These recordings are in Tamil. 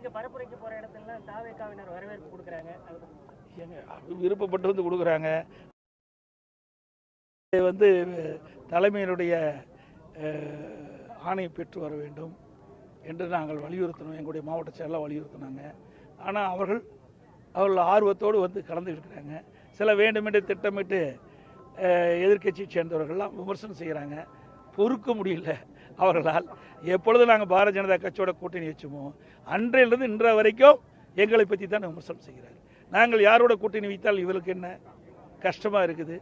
நீங்க பரப்புரைக்கு போற இடத்துல தாவேக்காவினர் வரவேற்பு கொடுக்குறாங்க. அது விருப்பப்பட்டு வந்து கொடுக்குறாங்க. வந்து தலைமையினுடைய ஆணையை பெற்று வர வேண்டும் என்று நாங்கள் வலியுறுத்தினோம். எங்களுடைய மாவட்ட செயலாக வலியுறுத்தினாங்க. ஆனால் அவர்கள் அவர்கள் ஆர்வத்தோடு வந்து கலந்துருக்கிறாங்க சில வேண்டுமென்றே திட்டமிட்டு எதிர்கட்சியை எதிர்க்கட்சியை சேர்ந்தவர்கள்லாம் விமர்சனம் செய்கிறாங்க பொறுக்க முடியல. அவர்களால் எப்பொழுது நாங்கள் பாரதிய ஜனதா கட்சியோட கூட்டணி வச்சோமோ அன்றையிலிருந்து இன்ற வரைக்கும் எங்களை பற்றி தான் விமர்சனம் செய்கிறார். நாங்கள் யாரோட கூட்டணி வைத்தால் இவருக்கு என்ன கஷ்டமாக இருக்குது?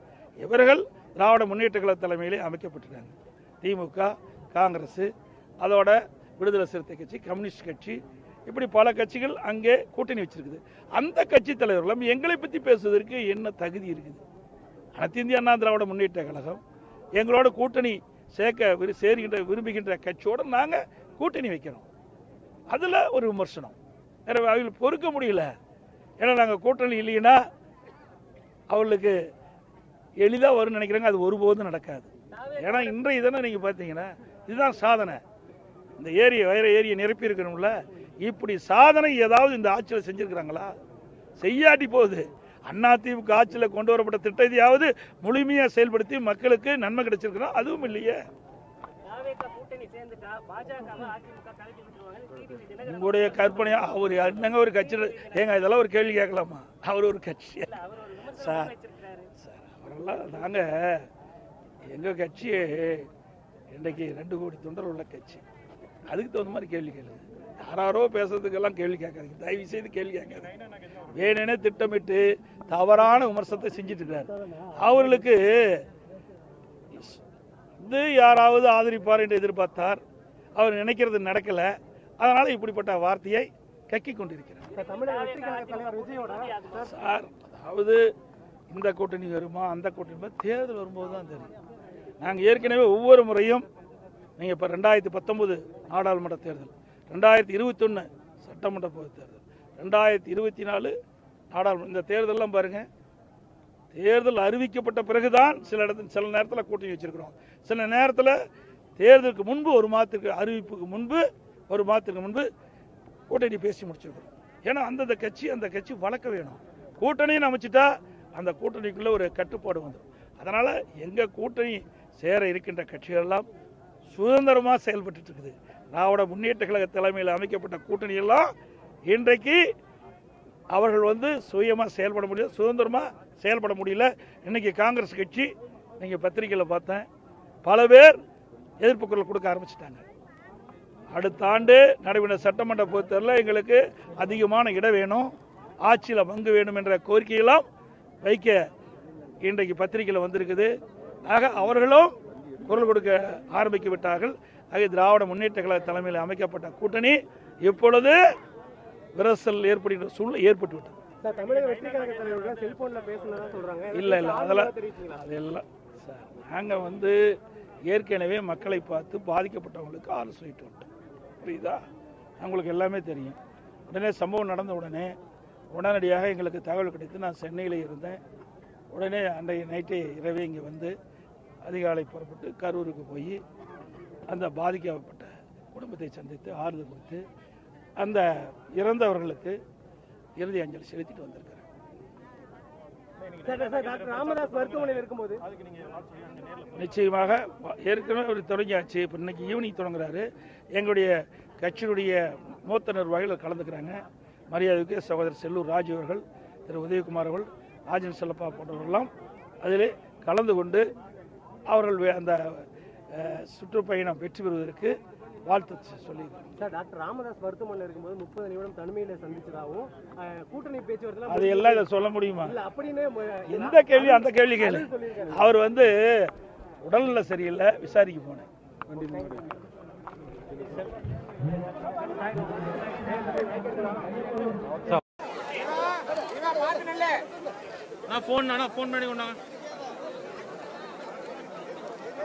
இவர்கள் திராவிட முன்னேற்ற கழக தலைமையிலே அமைக்கப்பட்டிருக்காங்க. திமுக காங்கிரஸ் அதோட விடுதலை சிறுத்தை கட்சி கம்யூனிஸ்ட் கட்சி இப்படி பல கட்சிகள் அங்கே கூட்டணி வச்சிருக்குது. அந்த கட்சி தலைவர்களும் எங்களை பற்றி பேசுவதற்கு என்ன தகுதி இருக்குது? அனைத்து இந்திய அண்ணா திராவிட முன்னேற்ற கழகம் எங்களோட கூட்டணி சேர்க்க விரு சேருகின்ற விரும்புகின்ற கட்சியோடு நாங்கள் கூட்டணி வைக்கிறோம் அதில் ஒரு விமர்சனம். வேற அவங்களுக்கு பொறுக்க முடியல. ஏன்னா நாங்கள் கூட்டணி இல்லைன்னா அவர்களுக்கு எளிதாக வரும்னு நினைக்கிறாங்க. அது ஒருபோதும் நடக்காது. ஏன்னா இன்றைய தினம் நீங்கள் பார்த்தீங்கன்னா இதுதான் சாதனை. இந்த ஏரியை வைர ஏரியை நிரப்பி இருக்கணும்ல. இப்படி சாதனை ஏதாவது இந்த ஆட்சியில் செஞ்சிருக்கிறாங்களா? செய்யாட்டி போகுது. அதிமுக ஆட்சியில் கொண்டு வரப்பட்ட திட்டத்தையாவது முழுமையாக செயல்படுத்தி மக்களுக்கு நன்மை கிடைச்சிருக்கிறோம் அதுவும் இல்லையே. உங்களுடைய கற்பனையா அவர் என்னங்க ஒரு கட்சி? ஏங்க இதெல்லாம் ஒரு கேள்வி கேட்கலாமா? அவர் ஒரு கட்சி. சார். சார் அவரெல்லாம் நாங்கள் எங்கள் கட்சியே இன்றைக்கு ரெண்டு கோடி தொண்டர் உள்ள கட்சி. அதுக்கு தகுந்த மாதிரி கேள்வி கேளுங்க. யாராரோ பேசுறதுக்கெல்லாம் கேள்வி கேட்காதீங்க. தயவு செய்து கேள்வி கேட்காதீங்க. வேணுனே திட்டமிட்டு தவறான விமர்சனத்தை செஞ்சுட்டு இருக்காரு அவர்களுக்கு இது யாராவது ஆதரிப்பார் என்று எதிர்பார்த்தார். அவர் நினைக்கிறது நடக்கல. அதனால இப்படிப்பட்ட வார்த்தையை கக்கி கொண்டிருக்கிறார். சார் அதாவது இந்த கூட்டணி வருமா அந்த கூட்டணி தேர்தல் வரும்போது தான் தெரியும். நாங்கள் ஏற்கனவே ஒவ்வொரு முறையும் நீங்கள் இப்போ ரெண்டாயிரத்தி பத்தொம்போது நாடாளுமன்ற தேர்தல் ரெண்டாயிரத்தி இருபத்தொன்று சட்டமன்ற பொது தேர்தல். ரெண்டாயிரத்தி இருபத்தி நாலு நாடாளுமன்ற இந்த தேர்தலெலாம் பாருங்கள் தேர்தல் அறிவிக்கப்பட்ட பிறகுதான் சில இடத்துல சில நேரத்தில் கூட்டணி வச்சிருக்கிறோம். சில நேரத்தில் தேர்தலுக்கு முன்பு ஒரு மாதத்துக்கு அறிவிப்புக்கு முன்பு ஒரு மாதத்துக்கு முன்பு கூட்டணி பேசி முடிச்சிருக்கிறோம். ஏன்னா அந்தந்த கட்சி அந்த கட்சி வளர்க்க வேணும். கூட்டணின்னு அமைச்சிட்டா அந்த கூட்டணிக்குள்ள ஒரு கட்டுப்பாடு வந்துடும் அதனால் எங்கள் கூட்டணி சேர இருக்கின்ற கட்சிகள் எல்லாம் சுதந்திரமாக செயல்பட்டு இருக்குது. நாவோட முன்னேற்ற கழக தலைமையில் அமைக்கப்பட்ட கூட்டணி எல்லாம் இன்றைக்கு அவர்கள் வந்து சுயமாக செயல்பட முடியல சுதந்திரமாக செயல்பட முடியல. இன்றைக்கி காங்கிரஸ் கட்சி நீங்கள் பத்திரிகையில் பார்த்தேன் பல பேர் எதிர்ப்பு குரல் கொடுக்க ஆரம்பிச்சிட்டாங்க. அடுத்த ஆண்டு நடைபெற்ற சட்டமன்ற பொறுத்தவரையில் எங்களுக்கு அதிகமான இடம் வேணும் ஆட்சியில் பங்கு வேணும் என்ற கோரிக்கையெல்லாம் வைக்க இன்றைக்கு பத்திரிகையில் வந்திருக்குது. ஆக அவர்களும் குரல் கொடுக்க ஆரம்பித்து விட்டார்கள். ஆக திராவிட முன்னேற்ற கழக தலைமையில் அமைக்கப்பட்ட கூட்டணி இப்பொழுது விரசல் ஏற்படுகின்ற சூழ்நிலை ஏற்பட்டு விட்டது. சார் தமிழக வெற்றி கழக தலைவரோட செல்போன்ல பேசுனதா சொல்றாங்க? இல்லை இல்லை அதெல்லாம் அதெல்லாம் சார் நாங்கள் வந்து ஏற்கனவே மக்களை பார்த்து பாதிக்கப்பட்டவங்களுக்கு ஆலோசனை சொல்லிட்டு வந்துட்டோம் புரியுதா? அவங்களுக்கு எல்லாமே தெரியும். உடனே சம்பவம் நடந்த உடனே உடனடியாக எங்களுக்கு தகவல் கிடைத்து நான் சென்னையில் இருந்தேன். உடனே அன்றைய நைட்டே இரவே இங்கே வந்து அதிகாலை புறப்பட்டு கரூருக்கு போய் அந்த பாதிக்கப்பட்ட குடும்பத்தை சந்தித்து ஆறுதல் கொடுத்து அந்த இறந்தவர்களுக்கு இறுதி அஞ்சலி செலுத்திட்டு வந்திருக்கிறேன் சார் சார் டாக்டர் ராமதாஸ் மருத்துவமனையில் இருக்கும்போது நிச்சயமாக ஏற்கனவே ஒரு தொடங்கியாச்சு. இப்போ இன்னைக்கு ஈவினிங் தொடங்குறாரு. எங்களுடைய கட்சியினுடைய மூத்த நிர்வாகிகள் கலந்துக்கிறாங்க. மரியாதைக்கு சகோதரர் செல்லூர் ராஜு அவர்கள் திரு உதயகுமார் அவர்கள் ராஜன் செல்லப்பா போன்றவர்கள்லாம் அதிலே கலந்து கொண்டு அவர்கள் வே- அந்த சுற்றுப்பயணம் வெற்றி பெறுவதற்கு வாழ்த்து சொல்லியிருக்காங்க சார் டாக்டர் ராமதாஸ் மருத்துவமனையில் இருக்கும்போது முப்பது நிமிடம் தனிமையில சந்திச்சதாகவும் கூட்டணி பேச்சுவார்த்தை அது எல்லாம் இதை சொல்ல முடியுமா இல்ல அப்படின்னு எந்த கேள்வி அந்த கேள்வி கேளு சொல்லியிருக்காரு அவர் வந்து உடல்நல சரியில்லை விசாரிக்க போனேன் நான் ஃபோன் அண்ணா ஃபோன் பண்ணி கொண்டாங்க